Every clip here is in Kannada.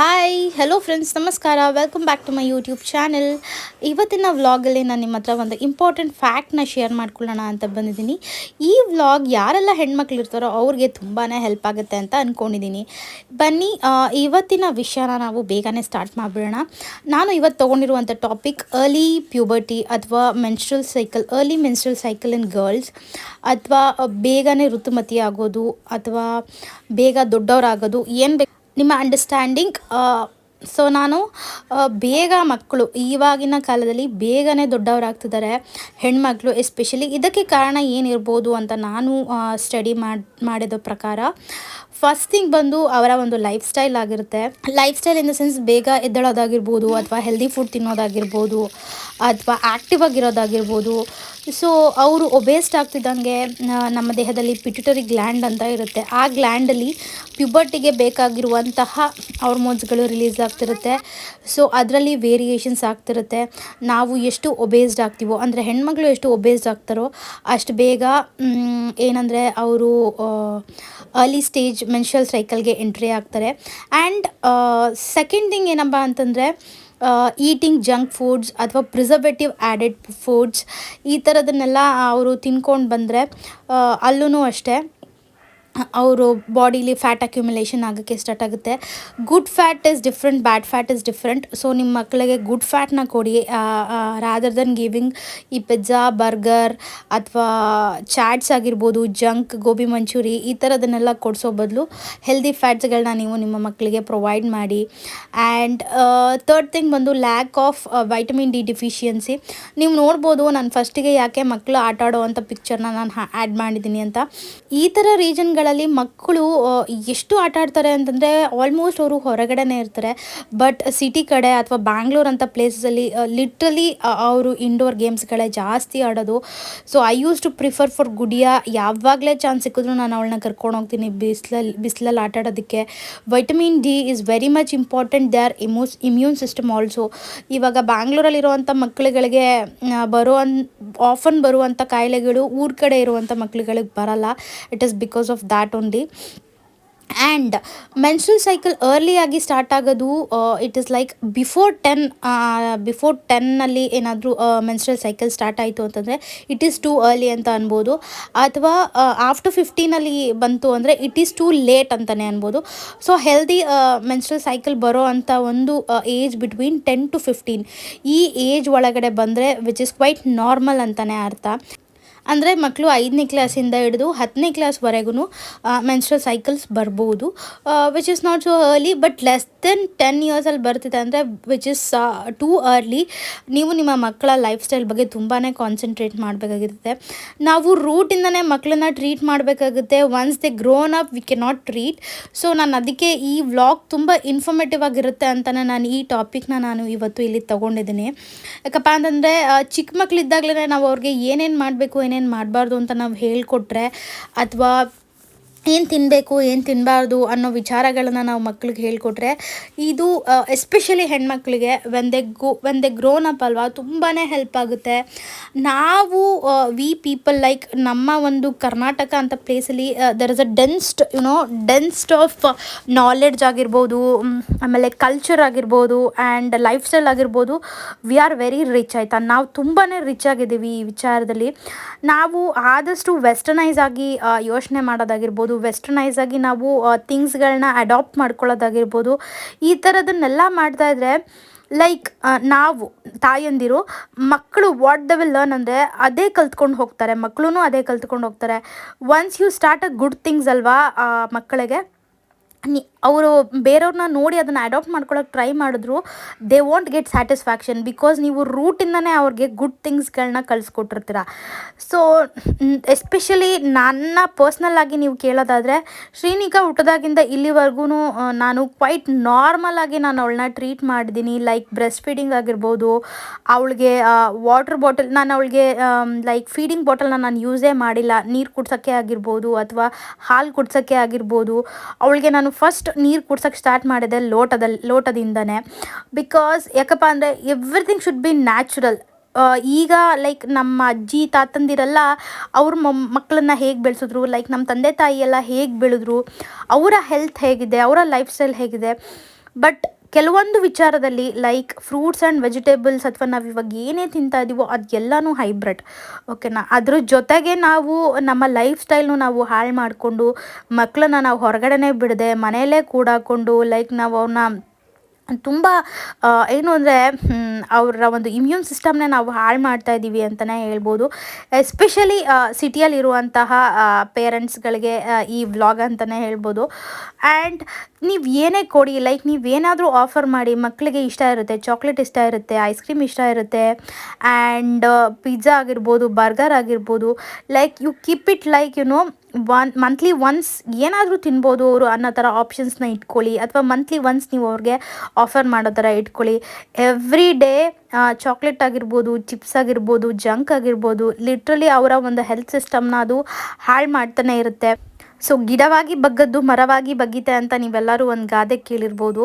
ಹಾಯ್ ಹಲೋ ಫ್ರೆಂಡ್ಸ್ ನಮಸ್ಕಾರ. Welcome back to my YouTube channel ಇವತ್ತಿನ ವ್ಲಾಗಲ್ಲಿ ನಾನು ನಿಮ್ಮ ಹತ್ರ ಒಂದು ಇಂಪಾರ್ಟೆಂಟ್ ಫ್ಯಾಕ್ಟ್ನ ಶೇರ್ ಮಾಡ್ಕೊಳ್ಳೋಣ ಅಂತ ಬಂದಿದ್ದೀನಿ. ಈ ವ್ಲಾಗ್ ಯಾರೆಲ್ಲ ಹೆಣ್ಮಕ್ಳು ಇರ್ತಾರೋ ಅವ್ರಿಗೆ ತುಂಬಾ ಹೆಲ್ಪ್ ಆಗುತ್ತೆ ಅಂತ ಅಂದ್ಕೊಂಡಿದ್ದೀನಿ ಬನ್ನಿ ಇವತ್ತಿನ ವಿಷಯನ ನಾವು ಬೇಗನೆ ಸ್ಟಾರ್ಟ್ ಮಾಡಿಬಿಡೋಣ. ನಾನು ಇವತ್ತು ತೊಗೊಂಡಿರುವಂಥ ಟಾಪಿಕ್ ಅರ್ಲಿ ಪ್ಯೂಬರ್ಟಿ ಅಥವಾ menstrual cycle early menstrual cycle in girls ಅಥವಾ ಬೇಗನೆ ಋತುಮತಿ ಆಗೋದು ಅಥವಾ ಬೇಗ ದೊಡ್ಡವರಾಗೋದು ಏನು ಬೇಕು ನಿಮ್ಮ ಅಂಡರ್ಸ್ಟ್ಯಾಂಡಿಂಗ್ ಸೊ ನಾನು ಬೇಗ ಮಕ್ಕಳು ಇವಾಗಿನ ಕಾಲದಲ್ಲಿ ಬೇಗನೆ ದೊಡ್ಡವರಾಗ್ತಿದ್ದಾರೆ, ಹೆಣ್ಮಕ್ಳು ಎಸ್ಪೆಷಲಿ ಇದಕ್ಕೆ ಕಾರಣ ಏನಿರ್ಬೋದು ಅಂತ ನಾನು ಸ್ಟಡಿ ಮಾಡಿ, ಮಾಡಿದ ಪ್ರಕಾರ ಫಸ್ಟ್ ಥಿಂಗ್ ಬಂದು ಅವರ ಒಂದು ಲೈಫ್ ಸ್ಟೈಲ್ ಆಗಿರುತ್ತೆ. Lifestyle in the sense ಬೇಗ ಎದ್ದೇಳೋದಾಗಿರ್ಬೋದು ಅಥವಾ ಹೆಲ್ದಿ ಫುಡ್ ತಿನ್ನೋದಾಗಿರ್ಬೋದು ಅಥವಾ ಆ್ಯಕ್ಟಿವ್ ಆಗಿರೋದಾಗಿರ್ಬೋದು. ಸೊ, ಅವರು ಒಬೇಸ್ಟ್ ಆಗ್ತಿದ್ದಂಗೆ ನಮ್ಮ ದೇಹದಲ್ಲಿ ಪಿಟ್ಯುಟರಿ ಗ್ಲ್ಯಾಂಡ್ ಅಂತ ಇರುತ್ತೆ. ಆ ಗ್ಲ್ಯಾಂಡಲ್ಲಿ ಪ್ಯುಬರ್ಟಿಗೆ ಬೇಕಾಗಿರುವಂತಹ ಹಾರ್ಮೋನ್ಸ್ಗಳು ರಿಲೀಸ್ ಆಗ್ತಿರುತ್ತೆ. ಸೊ, ಅದರಲ್ಲಿ ವೇರಿಯೇಷನ್ಸ್ ಆಗ್ತಿರುತ್ತೆ. ನಾವು ಎಷ್ಟು ಒಬೇಸ್ಡ್ ಆಗ್ತೀವೋ, ಅಂದರೆ ಹೆಣ್ಮಗಳು ಎಷ್ಟು ಒಬೇಸ್ಡ್ ಆಗ್ತಾರೋ, ಅಷ್ಟು ಬೇಗ ಏನಂದರೆ ಅವರು ಅರ್ಲಿ ಸ್ಟೇಜ್ ಮೆನ್ಷಲ್ ಸೈಕಲ್ಗೆ ಎಂಟ್ರಿ ಆಗ್ತಾರೆ. ಆ್ಯಂಡ್ ಸೆಕೆಂಡ್ ಥಿಂಗ್ ಏನಪ್ಪ ಅಂತಂದರೆ ಈಟಿಂಗ್ ಜಂಕ್ ಫುಡ್ಸ್ ಅಥವಾ ಪ್ರಿಸರ್ವೇಟಿವ್ ಆ್ಯಡೆಡ್ ಫುಡ್ಸ್ ಈ ಥರದನ್ನೆಲ್ಲ ಅವರು ತಿನ್ಕೊಂಡು ಬಂದರೆ ಅಲ್ಲೂ ಅಷ್ಟೇ. ಅವರು ಬಾಡಿಲಿ ಫ್ಯಾಟ್ ಅಕ್ಯುಮುಲೇಷನ್ ಆಗೋಕ್ಕೆ ಸ್ಟಾರ್ಟ್ ಆಗುತ್ತೆ. Good fat is different, bad fat is different. So ನಿಮ್ಮ ಮಕ್ಕಳಿಗೆ ಗುಡ್ ಫ್ಯಾಟ್ನ ಕೊಡಿ. ರಾದರ್ ದನ್ ಗಿವಿಂಗ್ ಈ ಪಿಜ್ಜಾ, ಬರ್ಗರ್ ಅಥವಾ ಚಾಟ್ಸ್ ಆಗಿರ್ಬೋದು, ಜಂಕ್, ಗೋಬಿ ಮಂಚೂರಿ ಈ ಥರದನ್ನೆಲ್ಲ ಕೊಡಿಸೋ ಬದಲು ಹೆಲ್ದಿ ಫ್ಯಾಟ್ಸ್ಗಳನ್ನ ನೀವು ನಿಮ್ಮ ಮಕ್ಕಳಿಗೆ ಪ್ರೊವೈಡ್ ಮಾಡಿ. ಆ್ಯಂಡ್ ತರ್ಡ್ ಥಿಂಗ್ ಬಂದು lack of vitamin D deficiency. ನೀವು ನೋಡ್ಬೋದು ನಾನು ಫಸ್ಟಿಗೆ ಯಾಕೆ ಮಕ್ಕಳು ಆಟ ಆಡೋವಂಥ ಪಿಕ್ಚರ್ನ ನಾನು ಆ್ಯಡ್ ಮಾಡಿದ್ದೀನಿ ಅಂತ. ಈ ಥರ ರೀಜನ್ಗಳಲ್ಲಿ ಮಕ್ಕಳು ಎಷ್ಟು ಆಟ ಆಡ್ತಾರೆ ಅಂತಂದರೆ ಆಲ್ಮೋಸ್ಟ್ ಅವರು ಹೊರಗಡೆನೇ ಇರ್ತಾರೆ. ಬಟ್ ಸಿಟಿ ಕಡೆ ಅಥವಾ ಬ್ಯಾಂಗ್ಳೂರ್ ಅಂತ ಪ್ಲೇಸಲ್ಲಿ ಲಿಟ್ರಲಿ ಅವರು ಇಂಡೋರ್ ಗೇಮ್ಸ್ಗಳೇ ಜಾಸ್ತಿ ಆಡೋದು. So I use to prefer for Gudiya ಯಾವಾಗಲೇ chance ಸಿಕ್ಕಿದ್ರು ನಾನು ಅವಳನ್ನ ಕರ್ಕೊಂಡು ಹೋಗ್ತೀನಿ ಬಿಸಿಲಲ್ಲಿ ಬಿಸಿಲಲ್ಲಿ ಆಟ ಆಡೋದಕ್ಕೆ. Vitamin D is very much important they are eMoS immune system also ಇವಾಗ ಬ್ಯಾಂಗ್ಳೂರಲ್ಲಿರುವಂಥ ಮಕ್ಕಳುಗಳಿಗೆ ಬರೋ ಆಫನ್ ಬರುವಂಥ ಕಾಯಿಲೆಗಳು ಊರ ಕಡೆ ಇರುವಂಥ ಮಕ್ಕಳುಗಳಿಗೆ ಬರಲ್ಲ. It is because of that only and menstrual cycle ಅರ್ಲಿಯಾಗಿ start ಆಗೋದು it is like before ten before ಟೆನ್ನಲ್ಲಿ ಏನಾದರೂ ಮೆನ್ಸ್ಟ್ರಲ್ ಸೈಕಲ್ ಸ್ಟಾರ್ಟ್ ಆಯಿತು ಅಂತಂದರೆ ಇಟ್ ಈಸ್ ಟೂ ಅರ್ಲಿ ಅಂತ ಅನ್ಬೋದು. ಅಥವಾ ಆಫ್ಟರ್ ಫಿಫ್ಟೀನಲ್ಲಿ ಬಂತು ಅಂದರೆ ಇಟ್ ಈಸ್ ಟೂ ಲೇಟ್ ಅಂತಲೇ ಅನ್ಬೋದು. ಸೊ ಹೆಲ್ದಿ ಮೆನ್ಸ್ಟ್ರಲ್ ಸೈಕಲ್ ಬರೋ ಅಂಥ ಒಂದು age between ten to fifteen ಈ ಏಜ್ ಒಳಗಡೆ ಬಂದರೆ ವಿಚ್ ಇಸ್ ಕ್ವೈಟ್ ನಾರ್ಮಲ್ ಅಂತಲೇ ಅರ್ಥ. ಅಂದರೆ ಮಕ್ಕಳು ಐದನೇ ಕ್ಲಾಸಿಂದ ಹಿಡಿದು ಹತ್ತನೇ ಕ್ಲಾಸ್ವರೆಗೂ ಮೆನ್ಸ್ಟ್ರಲ್ ಸೈಕಲ್ಸ್ ಬರ್ಬೋದು. Which is not so early but less than ten ಇಯರ್ಸಲ್ಲಿ ಬರ್ತಿದೆ ಅಂದರೆ ವಿಚ್ ಇಸ್ ಟೂ ಅರ್ಲಿ ನೀವು ನಿಮ್ಮ ಮಕ್ಕಳ ಲೈಫ್ ಸ್ಟೈಲ್ ಬಗ್ಗೆ ತುಂಬಾ ಕಾನ್ಸಂಟ್ರೇಟ್ ಮಾಡಬೇಕಾಗಿರುತ್ತೆ. ನಾವು ರೂಟಿಂದನೇ ಮಕ್ಕಳನ್ನ ಟ್ರೀಟ್ ಮಾಡಬೇಕಾಗುತ್ತೆ. Once they grown up we can not treat so ನಾನು ಅದಕ್ಕೆ ಈ ವ್ಲಾಗ್ ತುಂಬ ಇನ್ಫಾರ್ಮೇಟಿವ್ ಆಗಿರುತ್ತೆ ಅಂತಲೇ ನಾನು ಈ ಟಾಪಿಕ್ನ ನಾನು ಇವತ್ತು ಇಲ್ಲಿ ತೊಗೊಂಡಿದ್ದೀನಿ. ಯಾಕಪ್ಪ ಅಂತಂದರೆ ಚಿಕ್ಕ ಮಕ್ಕಳಿದ್ದಾಗಲೇ ನಾವು ಅವ್ರಿಗೆ ಏನೇನು ಮಾಡಬೇಕು ಏನೇನು ಮಾಡಬಾರ್ದು ಅಂತ ನಾವು ಹೇಳಿಕೊಟ್ರೆ ಅಥವಾ ಏನು ತಿನ್ನಬೇಕು ಏನು ತಿನ್ನಬಾರ್ದು ಅನ್ನೋ ವಿಚಾರಗಳನ್ನು ನಾವು ಮಕ್ಳಿಗೆ ಹೇಳಿಕೊಟ್ರೆ ಇದು ಎಸ್ಪೆಷಲಿ ಹೆಣ್ಮಕ್ಳಿಗೆ when they go when they grown up ಅಲ್ವಾ ತುಂಬಾ ಹೆಲ್ಪ್ ಆಗುತ್ತೆ. ನಾವು ವಿ ಪೀಪಲ್ ಲೈಕ್ ನಮ್ಮ ಒಂದು ಕರ್ನಾಟಕ ಅಂತ ಪ್ಲೇಸಲ್ಲಿ there is a densed you know densed of knowledge ಆಗಿರ್ಬೋದು ಆಮೇಲೆ ಕಲ್ಚರ್ ಆಗಿರ್ಬೋದು ಆ್ಯಂಡ್ ಲೈಫ್ ಸ್ಟೈಲ್ ಆಗಿರ್ಬೋದು ವಿ ಆರ್ ವೆರಿ ರಿಚ್ ಆಯಿತಾ? ನಾವು ತುಂಬಾ ರಿಚ್ ಆಗಿದ್ದೀವಿ ಈ ವಿಚಾರದಲ್ಲಿ. ನಾವು ಆದಷ್ಟು ವೆಸ್ಟರ್ನೈಸ್ ಆಗಿ ಯೋಚನೆ ಮಾಡೋದಾಗಿರ್ಬೋದು ವೆಸ್ಟರ್ನೈಸ್ ಆಗಿ ನಾವು ಥಿಂಗ್ಸ್ಗಳನ್ನ ಅಡಾಪ್ಟ್ ಮಾಡ್ಕೊಳ್ಳೋದಾಗಿರ್ಬೋದು, ಈ ಥರದನ್ನೆಲ್ಲ ಮಾಡ್ತಾ ಇದ್ರೆ ಲೈಕ್ ನಾವು, ತಾಯಂದಿರು, ಮಕ್ಕಳು ವಾಟ್ ದ ವಿಲ್ ಲರ್ನ್ ಅಂದರೆ ಅದೇ ಕಲ್ತ್ಕೊಂಡು ಹೋಗ್ತಾರೆ ಮಕ್ಕಳು ಅದೇ ಕಲ್ತ್ಕೊಂಡು ಹೋಗ್ತಾರೆ. Once you start a good things ಅಲ್ವಾ ಮಕ್ಕಳಿಗೆ? ಅವರು ಬೇರೆಯವ್ರನ್ನ ನೋಡಿ ಅದನ್ನು ಅಡಾಪ್ಟ್ ಮಾಡ್ಕೊಳ್ಳೋಕೆ ಟ್ರೈ ಮಾಡಿದ್ರು they want get satisfaction because ನೀವು ರೂಟಿಂದನೇ ಅವ್ರಿಗೆ ಗುಡ್ ಥಿಂಗ್ಸ್ಗಳನ್ನ ಕಳಿಸ್ಕೊಟ್ಟಿರ್ತೀರ. ಸೊ ಎಸ್ಪೆಷಲಿ ನನ್ನ ಪರ್ಸ್ನಲ್ ಆಗಿ ನೀವು ಕೇಳೋದಾದರೆ, ಶ್ರೀನಿಕಾ ಹುಟ್ಟದಾಗಿಂದ ಇಲ್ಲಿವರೆಗೂ ನಾನು ಕ್ವೈಟ್ ನಾರ್ಮಲ್ ಆಗಿ ನಾನು ಅವಳನ್ನ ಟ್ರೀಟ್ ಮಾಡಿದ್ದೀನಿ ಲೈಕ್ ಬ್ರೆಸ್ಟ್ ಫೀಡಿಂಗ್ ಆಗಿರ್ಬೋದು, ಅವಳಿಗೆ ವಾಟರ್ ಬಾಟಲ್ ನಾನು ಅವಳಿಗೆ ಲೈಕ್ ಫೀಡಿಂಗ್ ಬಾಟಲ್ನ ನಾನು ಯೂಸೇ ಮಾಡಿಲ್ಲ, ನೀರು ಕುಡ್ಸೋಕ್ಕೆ ಆಗಿರ್ಬೋದು ಅಥವಾ ಹಾಲು ಕುಡ್ಸೋಕ್ಕೆ ಆಗಿರ್ಬೋದು, ಅವಳಿಗೆ ನಾನು ಫಸ್ಟ್ ನೀರು ಕುಡ್ಸೋಕ್ಕೆ ಸ್ಟಾರ್ಟ್ ಮಾಡಿದೆ ಲೋಟದಲ್ಲಿ ಲೋಟದಿಂದನೇ. ಬಿಕಾಸ್ ಯಾಕಪ್ಪ ಅಂದರೆ ಎವ್ರಿಥಿಂಗ್ ಶುಡ್ ಬಿ ನ್ಯಾಚುರಲ್ ಈಗ ಲೈಕ್ ನಮ್ಮ ಅಜ್ಜಿ, ತಾತಂದಿರೆಲ್ಲ ಅವ್ರ ಮೊಮ್ ಮಕ್ಕಳನ್ನ ಹೇಗೆ ಬೆಳೆಸಿದ್ರು ಲೈಕ್ ನಮ್ಮ ತಂದೆ ತಾಯಿ ಎಲ್ಲ ಹೇಗೆ ಬೆಳೆದ್ರು, ಅವರ ಹೆಲ್ತ್ ಹೇಗಿದೆ, ಅವರ ಲೈಫ್ ಸ್ಟೈಲ್ ಹೇಗಿದೆ. ಬಟ್ ಕೆಲವೊಂದು ವಿಚಾರದಲ್ಲಿ ಲೈಕ್ ಫ್ರೂಟ್ಸ್ ಆ್ಯಂಡ್ ವೆಜಿಟೇಬಲ್ಸ್ ಅಥವಾ ನಾವು ಇವಾಗ ಏನೇ ತಿಂತಾ ಇದ್ದೀವೋ ಅದೆಲ್ಲನೂ ಹೈಬ್ರಿಡ್ ಓಕೆನಾ ಅದ್ರ ಜೊತೆಗೆ ನಾವು ನಮ್ಮ ಲೈಫ್ ಸ್ಟೈಲ್ನು ನಾವು ಹಾಳು ಮಾಡಿಕೊಂಡು ಮಕ್ಕಳನ್ನ ನಾವು ಹೊರಗಡೆನೇ ಬಿಡದೆ ಮನೆಯಲ್ಲೇ ಕೂಡಾಕೊಂಡು ಲೈಕ್ ನಾವು ಅವನ್ನ ತುಂಬ ಏನು ಅಂದರೆ ಅವರ ಒಂದು ಇಮ್ಯೂನ್ ಸಿಸ್ಟಮ್ನ ನಾವು ಹಾಳು ಮಾಡ್ತಾ ಇದ್ದೀವಿ ಅಂತಲೇ ಹೇಳ್ಬೋದು. ಎಸ್ಪೆಷಲಿ ಸಿಟಿಯಲ್ಲಿರುವಂತಹ ಪೇರೆಂಟ್ಸ್ಗಳಿಗೆ ಈ ವ್ಲಾಗ್ ಅಂತಲೇ ಹೇಳ್ಬೋದು. ಆ್ಯಂಡ್ ನೀವು ಏನೇ ಕೊಡಿ ಲೈಕ್ ನೀವು ಏನಾದರೂ ಆಫರ್ ಮಾಡಿ ಮಕ್ಕಳಿಗೆ ಇಷ್ಟ ಇರುತ್ತೆ ಚಾಕ್ಲೇಟ್ ಇಷ್ಟ ಇರುತ್ತೆ ಐಸ್ ಕ್ರೀಮ್ ಇಷ್ಟ ಇರುತ್ತೆ ಆ್ಯಂಡ್ ಪಿಜ್ಜಾ ಆಗಿರ್ಬೋದು ಬರ್ಗರ್ ಆಗಿರ್ಬೋದು like you keep it like you know one monthly once ಏನಾದರೂ ತಿನ್ಬೋದು ಅವರು ಅನ್ನೋ ಥರ ಆಪ್ಷನ್ಸ್ನ ಇಟ್ಕೊಳ್ಳಿ ಅಥವಾ ಮಂತ್ಲಿ ಒನ್ಸ್ ನೀವು ಅವ್ರಿಗೆ ಆಫರ್ ಮಾಡೋ ಥರ ಇಟ್ಕೊಳ್ಳಿ. ಎವ್ರಿ ಡೇ ಚಾಕ್ಲೇಟ್ ಆಗಿರ್ಬೋದು ಚಿಪ್ಸ್ ಆಗಿರ್ಬೋದು ಜಂಕ್ ಆಗಿರ್ಬೋದು ಲಿಟ್ರಲಿ ಅವರ ಒಂದು ಹೆಲ್ತ್ ಸಿಸ್ಟಮ್ನ ಅದು ಹಾಳು ಮಾಡ್ತಾನೆ ಇರುತ್ತೆ. ಸೊ ಗಿಡವಾಗಿ ಬಗ್ಗದ್ದು, ಮರವಾಗಿ ಬಗ್ಗಿತೆ ಅಂತ ನೀವೆಲ್ಲರೂ ಒಂದು ಗಾದೆ ಕೇಳಿರ್ಬೋದು.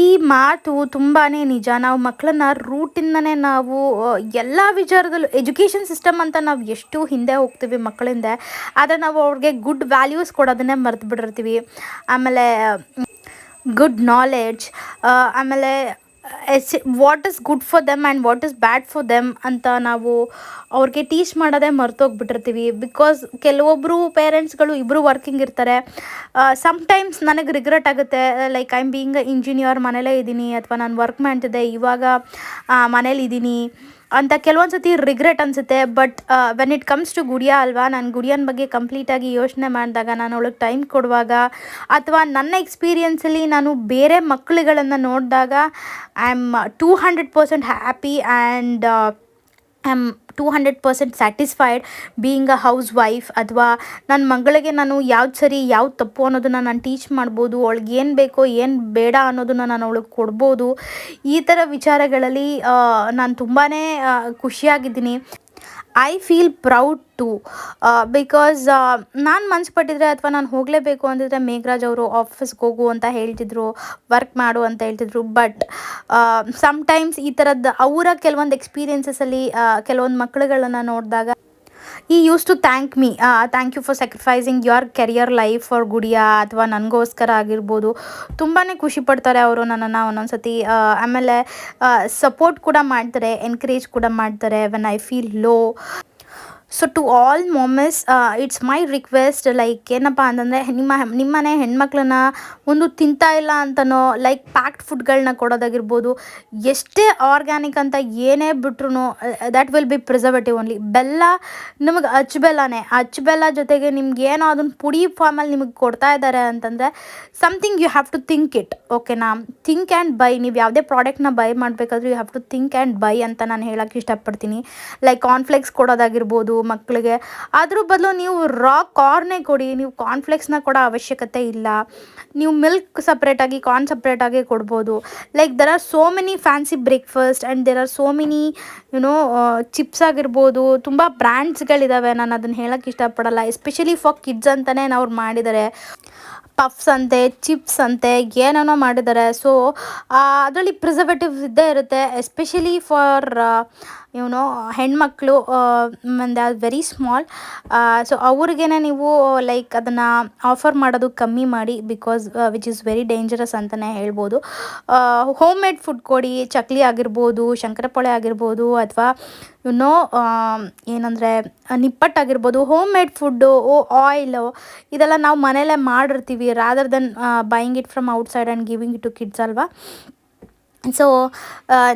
ಈ ಮಾತು ತುಂಬಾ ನಿಜ. ನಾವು ಮಕ್ಕಳನ್ನ ರೂಟಿಂದನೇ ನಾವು ಎಲ್ಲ ವಿಚಾರದಲ್ಲೂ ಎಜುಕೇಷನ್ ಸಿಸ್ಟಮ್ ಅಂತ ನಾವು ಎಷ್ಟು ಹಿಂದೆ ಹೋಗ್ತೀವಿ ಮಕ್ಕಳಿಂದ. ಆದರೆ ನಾವು ಅವ್ರಿಗೆ ಗುಡ್ ವ್ಯಾಲ್ಯೂಸ್ ಕೊಡೋದನ್ನೇ ಮರೆತು ಬಿಟ್ಟಿರ್ತೀವಿ. ಆಮೇಲೆ ಗುಡ್ ನಾಲೆಡ್ಜ್ ಆಮೇಲೆ as what is good for them and what is bad for them ಅಂತ ನಾವು ಅವ್ರಿಗೆ ಟೀಚ್ ಮಾಡೋದೇ ಮರ್ತೋಗ್ಬಿಟ್ಟಿರ್ತೀವಿ. ಬಿಕಾಸ್ ಕೆಲವೊಬ್ಬರು ಪೇರೆಂಟ್ಸ್ಗಳು ಇಬ್ಬರು ವರ್ಕಿಂಗ್ ಇರ್ತಾರೆ. ಸಮ್ಟೈಮ್ಸ್ ನನಗೆ ರಿಗ್ರೆಟ್ ಆಗುತ್ತೆ. Like I am being engineer ಮನೇಲೇ ಇದ್ದೀನಿ, ಅಥವಾ ನಾನು ವರ್ಕ್ ಮಾಡ್ತಿದ್ದೆ ಇವಾಗ ಮನೇಲಿ ಇದ್ದೀನಿ ಅಂತ ಕೆಲವೊಂದು ಸತಿ ರಿಗ್ರೆಟ್ ಅನಿಸುತ್ತೆ but when it comes to Gudiya ಅಲ್ವಾ, ನಾನು ಗುಡಿಯನ್ ಬಗ್ಗೆ ಕಂಪ್ಲೀಟಾಗಿ ಯೋಚನೆ ಮಾಡಿದಾಗ, ನಾನು ಅವಳಿಗೆ ಟೈಮ್ ಕೊಡುವಾಗ, ಅಥವಾ ನನ್ನ ಎಕ್ಸ್ಪೀರಿಯನ್ಸಲ್ಲಿ ನಾನು ಬೇರೆ ಮಕ್ಕಳುಗಳನ್ನು ನೋಡಿದಾಗ I am two hundred percent happy and I am two hundred percent satisfied being a housewife ಅಥವಾ ನನ್ನ ಮಗಳಿಗೆ ನಾನು ಯಾವ್ದು ಸರಿ, ಯಾವ್ದು ತಪ್ಪು ಅನ್ನೋದನ್ನು ನಾನು ಟೀಚ್ ಮಾಡ್ಬೋದು, ಅವಳಿಗೆ ಏನು ಬೇಕೋ, ಏನು ಬೇಡ ಅನ್ನೋದನ್ನು ನಾನು ಅವಳಿಗೆ ಕೊಡ್ಬೋದು. ಈ ಥರ ವಿಚಾರಗಳಲ್ಲಿ ನಾನು ತುಂಬಾ ಖುಷಿಯಾಗಿದ್ದೀನಿ. I feel proud to because ನಾನು ಮನ್ಸು ಪಟ್ಟಿದ್ರೆ ಅಥವಾ ನಾನು ಹೋಗಲೇಬೇಕು ಅಂದಿದ್ರೆ ಮೇಘರಾಜ್ ಅವರು ಆಫೀಸ್ಗೆ ಹೋಗು ಅಂತ ಹೇಳ್ತಿದ್ರು ವರ್ಕ್ ಮಾಡು ಅಂತ ಹೇಳ್ತಿದ್ರು ಬಟ್ ಸಮ್ಟೈಮ್ಸ್ ಈ ಥರದ್ದು ಅವರ ಕೆಲವೊಂದು ಎಕ್ಸ್ಪೀರಿಯನ್ಸಸಲ್ಲಿ ಕೆಲವೊಂದು ಮಕ್ಕಳುಗಳನ್ನು ನೋಡಿದಾಗ ಈ use to thank me thank you for sacrificing your career life for Gudiya ಅಥವಾ ನನಗೋಸ್ಕರ ಆಗಿರ್ಬೋದು. ತುಂಬಾ ಖುಷಿ ಪಡ್ತಾರೆ ಅವರು ನನ್ನನ್ನು ಒಂದೊಂದ್ಸತಿ ಆಮೇಲೆ ಸಪೋರ್ಟ್ ಕೂಡ ಮಾಡ್ತಾರೆ ಎನ್ಕರೇಜ್ ಕೂಡ ಮಾಡ್ತಾರೆ when I feel low so to all moms it's my request like ಏನಪ್ಪ ಅಂತಂದರೆ, ನಿಮ್ಮ ನಿಮ್ಮನೆ ಹೆಣ್ಮಕ್ಳನ್ನ ಒಂದು ತಿಂತಾ ಇಲ್ಲ ಅಂತನೋ ಲೈಕ್ ಪ್ಯಾಕ್ಡ್ ಫುಡ್ಗಳನ್ನ ಕೊಡೋದಾಗಿರ್ಬೋದು, ಎಷ್ಟೇ ಆರ್ಗ್ಯಾನಿಕ್ ಅಂತ ಏನೇ ಬಿಟ್ರು that will be preservative only ಬೆಲ್ಲ ನಿಮಗೆ ಅಚ್ಚು ಬೆಲ್ಲನೇ, ಅಚ್ಚು ಬೆಲ್ಲ ಜೊತೆಗೆ ನಿಮ್ಗೆ ಏನೋ ಅದನ್ನು ಪುಡಿ ಫಾರ್ಮಲ್ಲಿ ನಿಮಗೆ ಕೊಡ್ತಾ ಇದ್ದಾರೆ ಅಂತಂದರೆ something you have to think it ಓಕೆನಾ ಥಿಂಕ್ ಆ್ಯಂಡ್ ಬೈ ನೀವು ಯಾವುದೇ ಪ್ರಾಡಕ್ಟ್ನ buy ಮಾಡಬೇಕಾದ್ರೂ you have to think and buy ಅಂತ ನಾನು ಹೇಳೋಕ್ಕೆ ಇಷ್ಟಪಡ್ತೀನಿ. ಲೈಕ್ ಕಾನ್ಫ್ಲೆಕ್ಸ್ ಕೊಡೋದಾಗಿರ್ಬೋದು ಮಕ್ಕಳಿಗೆ. ಅದ್ರ ಬದಲು ನೀವು ರಾ ಕಾರ್ನೇ ಕೊಡಿ, ನೀವು ಕಾರ್ನ್ಫ್ಲೇಕ್ಸ್ನ ಕೊಡೋ ಅವಶ್ಯಕತೆ ಇಲ್ಲ. ನೀವು ಮಿಲ್ಕ್ ಸಪ್ರೇಟಾಗಿ ಕಾರ್ನ್ ಸಪ್ರೇಟಾಗಿ ಕೊಡ್ಬೋದು. Like there are so many fancy breakfast and there are so many you know chips ಆಗಿರ್ಬೋದು. ತುಂಬ ಬ್ರ್ಯಾಂಡ್ಸ್ಗಳಿದ್ದಾವೆ ನಾನು ಅದನ್ನು ಹೇಳೋಕ್ಕೆ ಇಷ್ಟಪಡಲ್ಲ. ಎಸ್ಪೆಷಲಿ ಫಾರ್ ಕಿಡ್ಸ್ ಅಂತಲೇ ಅವ್ರು ಮಾಡಿದ್ದಾರೆ ಪಫ್ಸ್ ಅಂತೆ ಚಿಪ್ಸ್ ಅಂತೆ, ಏನೇನೋ ಮಾಡಿದ್ದಾರೆ ಸೊ ಅದರಲ್ಲಿ ಪ್ರಿಸರ್ವೇಟಿವ್ಸ್ ಇದ್ದೇ ಇರುತ್ತೆ. ಎಸ್ಪೆಷಲಿ ಫಾರ್ ಇವನು ಹೆಣ್ಮಕ್ಳು ಒಂದು ವೆರಿ ಸ್ಮಾಲ್ ಸೊ ಅವ್ರಿಗೇನೆ ನೀವು ಲೈಕ್ ಅದನ್ನು ಆಫರ್ ಮಾಡೋದು ಕಮ್ಮಿ ಮಾಡಿ because which is very dangerous ಅಂತಲೇ ಹೇಳ್ಬೋದು. ಹೋಮ್ ಮೇಡ್ ಫುಡ್ ಕೊಡಿ, ಚಕ್ಲಿ ಆಗಿರ್ಬೋದು, ಶಂಕರಪೊಳೆ ಆಗಿರ್ಬೋದು, ಅಥವಾ ಯುನೋ ಏನಂದರೆ ನಿಪ್ಪಟ್ಟಾಗಿರ್ಬೋದು ಹೋಮ್ ಮೇಡ್ ಫುಡ್ಡು ಓ ಆಯಿಲು ಇದೆಲ್ಲ ನಾವು ಮನೆಯಲ್ಲೇ ಮಾಡಿರ್ತೀವಿ rather than buying it from outside and giving it to kids ಅಲ್ವಾ. ಸೊ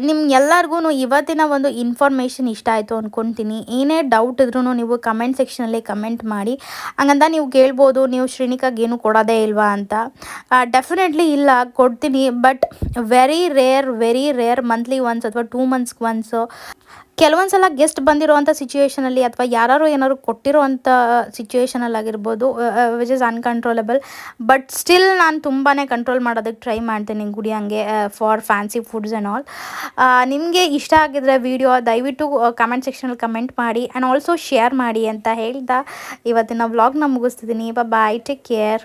ನಿಮ್ಗೆಲ್ಲರಿಗೂ ಇವತ್ತಿನ ಒಂದು ಇನ್ಫಾರ್ಮೇಷನ್ ಇಷ್ಟ ಆಯಿತು ಅಂದ್ಕೊತೀನಿ ಏನೇ ಡೌಟ್ ಇದ್ರೂ ನೀವು ಕಮೆಂಟ್ ಸೆಕ್ಷನಲ್ಲಿ ಕಮೆಂಟ್ ಮಾಡಿ. ಹಂಗಂತ ನೀವು ಕೇಳ್ಬೋದು, ನೀವು ಶ್ರೀನಿಕಾಗೆ ಏನು ಕೊಡೋದೇ ಇಲ್ವಾ ಅಂತ. ಡೆಫಿನೆಟ್ಲಿ ಇಲ್ಲ, ಕೊಡ್ತೀನಿ but very rare very rare monthly once ಅಥವಾ ಟೂ ಮಂತ್ಸ್ಗೆ ಒನ್ಸು ಕೆಲವೊಂದು ಸಲ ಗೆಸ್ಟ್ ಬಂದಿರುವಂಥ ಸಿಚುವೇಷನಲ್ಲಿ ಅಥವಾ ಯಾರು ಏನಾದ್ರು ಕೊಟ್ಟಿರೋವಂಥ ಸಿಚುವೇಷನಲ್ಲಿ ಆಗಿರ್ಬೋದು which is uncontrollable but still ನಾನು ತುಂಬಾ ಕಂಟ್ರೋಲ್ ಮಾಡೋದಕ್ಕೆ ಟ್ರೈ ಮಾಡ್ತೀನಿ ಗುಡಿ ಹಂಗೆ for fancy foods and all ನಿಮಗೆ ಇಷ್ಟ ಆಗಿದ್ರೆ ವಿಡಿಯೋ ದಯವಿಟ್ಟು ಕಮೆಂಟ್ ಸೆಕ್ಷನಲ್ಲಿ ಕಮೆಂಟ್ ಮಾಡಿ ಆ್ಯಂಡ್ ಆಲ್ಸೋ ಶೇರ್ ಮಾಡಿ ಅಂತ ಹೇಳ್ತಾ ಇವತ್ತಿನ ವ್ಲಾಗ್ನ ಮುಗಿಸ್ತಿದ್ದೀನಿ bye take care